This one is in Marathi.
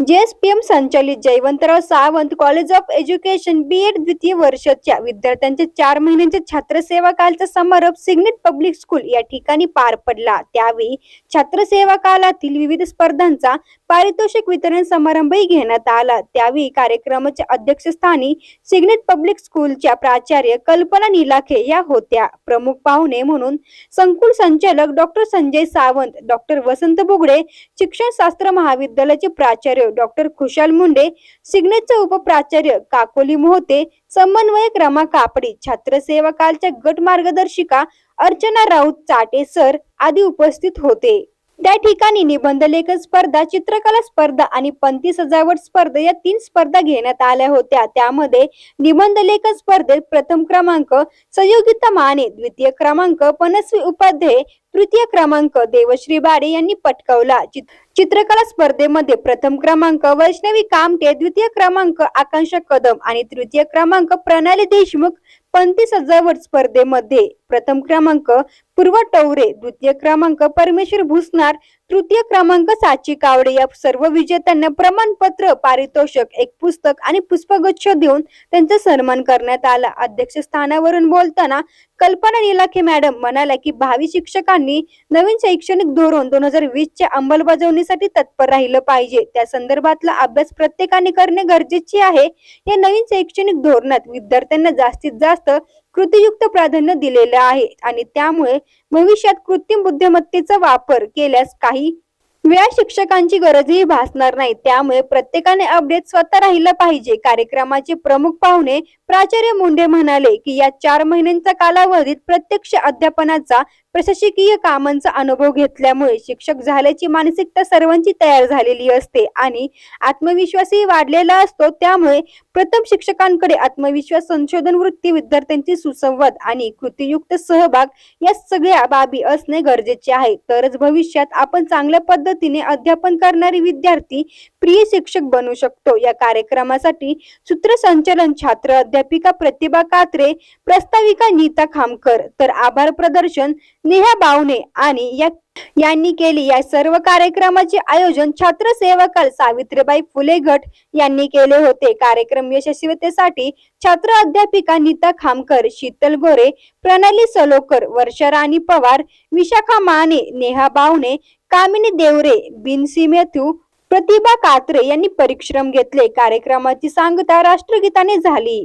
जेएसपीएम संचालित Jaywantrao Sawant college of education B Ed द्वितीय वर्षाच्या विद्यार्थ्यांचे चार महिन्यांचे छात्रसेवा कालचा समारोप सिग्नेट पब्लिक स्कूल या ठिकाणी पार पडला. त्यावेळी छात्रसेवा कालातील विविध स्पर्धांचा पारितोषिक वितरण समारंभही घेण्यात आला. त्यावेळी कार्यक्रमाच्या अध्यक्षस्थानी सिग्नेट पब्लिक स्कूलच्या प्राचार्य कल्पना निलाखे या होत्या. प्रमुख पाहुणे म्हणून संकुल संचालक डॉक्टर संजय सावंत डॉक्टर वसंत बुगडे शिक्षणशास्त्र महाविद्यालयाचे प्राचार्य डॉक्टर खुशाल मुंडे सिग्नेटचे उपप्राचार्य काकोली मोहते समन्वयक रमा कापडी छात्रसेवकालच्या गट मार्गदर्शिका अर्चना राऊत चाटे सर आदी उपस्थित होते. त्या ठिकाणी निबंध लेखन स्पर्धा चित्रकला स्पर्धा आणि पंथी सजावट स्पर्धा या तीन स्पर्धा घेण्यात आल्या होत्या. त्यामध्ये निबंध लेखन स्पर्धेत प्रथम क्रमांक संयोगिता माने द्वितीय क्रमांक पनस्वी उपाध्याय तृतीय क्रमांक देवश्री बाडे यांनी पटकावला. चित्रकला स्पर्धेमध्ये प्रथम क्रमांक वैष्णवी कामटे द्वितीय क्रमांक आकांक्षा कदम आणि तृतीय क्रमांक प्रणाली देशमुख पंतीस सजावट स्पर्धेमध्ये प्रथम क्रमांक पूर्व टवरे द्वितीय क्रमांक परमेश्वर भुसनार तृतीय क्रमांक साची कावडे. या सर्व विजेत्यांना प्रमाणपत्र पारितोषक एक पुस्तक आणि पुष्पगुच्छ देऊन त्यांचा सन्मान करण्यात आला. अध्यक्षस्थानावरून बोलताना कल्पना निलाखे मॅडम म्हणाल्या की भावी शिक्षकांनी नवीन शैक्षणिक धोरण दोन हजार वीस च्या अंमलबजावणीसाठी तत्पर राहिलं पाहिजे. त्या संदर्भातला अभ्यास प्रत्येकाने करणे गरजेचे आहे. या नवीन शैक्षणिक धोरणात विद्यार्थ्यांना जास्तीत जास्त कृतीयुक्त प्राधान्य दिलेलं आहे आणि त्यामुळे भविष्यात कृत्रिम बुद्धिमत्तेचा वापर केल्यास काही वेळा शिक्षकांची गरजही भासणार नाही. त्यामुळे प्रत्येकाने अपडेट स्वतः राहिलं पाहिजे. कार्यक्रमाचे प्रमुख पाहुणे प्राचार्य मुंडे म्हणाले की या चार महिन्यांच्या कालावधीत प्रत्यक्ष अध्यापनाचा प्रशासकीय कामांचा अनुभव घेतल्यामुळे शिक्षक झाल्याची मानसिकता सर्वांची तयार झालेली असते आणि आत्मविश्वासही वाढलेला असतो. त्यामुळे प्रथम शिक्षकांकडे आत्मविश्वास संशोधन वृत्ती विद्यार्थ्यांची सुसंवाद आणि कृतीयुक्त सहभाग या सगळ्या बाबी असणे गरजेचे आहे. तरच भविष्यात आपण चांगल्या पद्धतीने अध्यापन करणारे विद्यार्थी प्रिय शिक्षक बनू शकतो. या कार्यक्रमासाठी सूत्रसंचालन छात्र अध्यापिका प्रतिभा कात्रे प्रस्ताविका नीता खामकर. तर आभार प्रदर्शन नेहा बावने आणि या यांनी केली. या सर्व कार्यक्रमाचे आयोजन छात्र सेवकाल सावित्रीबाई फुले गट यांनी केले होते. कार्यक्रम यशस्वीतेसाठी छात्र अध्यापिका नीता खामकर शीतल गोरे प्रणाली सलोकर वर्षा राणी पवार विशाखा माने नेहा बावणे कामिनी देवरे बिनसी मेथू प्रतिभा कात्रे यांनी परिश्रम घेतले. कार्यक्रमाची सांगता राष्ट्रगीताने झाली.